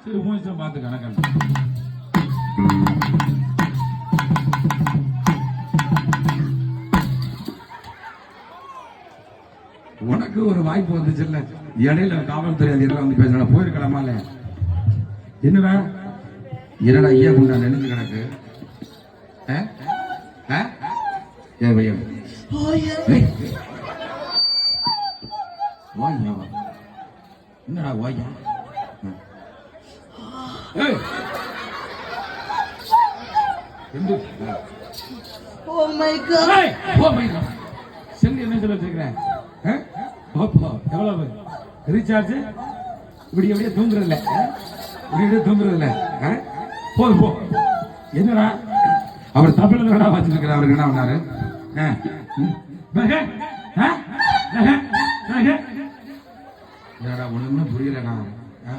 சரி மூச்சு பார்த்து கணக்கு உனக்கு ஒரு வாய்ப்பு வந்துச்சு இல்ல. இடையில காவல்துறை அதிகாரி வந்து பேசுறா போயிருக்கலாமா இல்ல? என்னடா என்னடா ஐயா குண்டா நினைஞ்சு கிடக்கு? என்னடா வாய்யா செல்லு என்ன சொல்ல வச்சிருக்கிறேன்? எவ்வளவு? ரீசார்ஜ் இப்படி எப்படியே தூங்குறதில்ல? இப்படி எப்படியே தூங்குறதில்ல? போதும் போ. என்னடா? அவர் தமிழ்ல வேணா வச்சிருக்கிற அவருக்கு என்ன பண்ணாரு. என்னடா ஒண்ணுமே புரியலடா.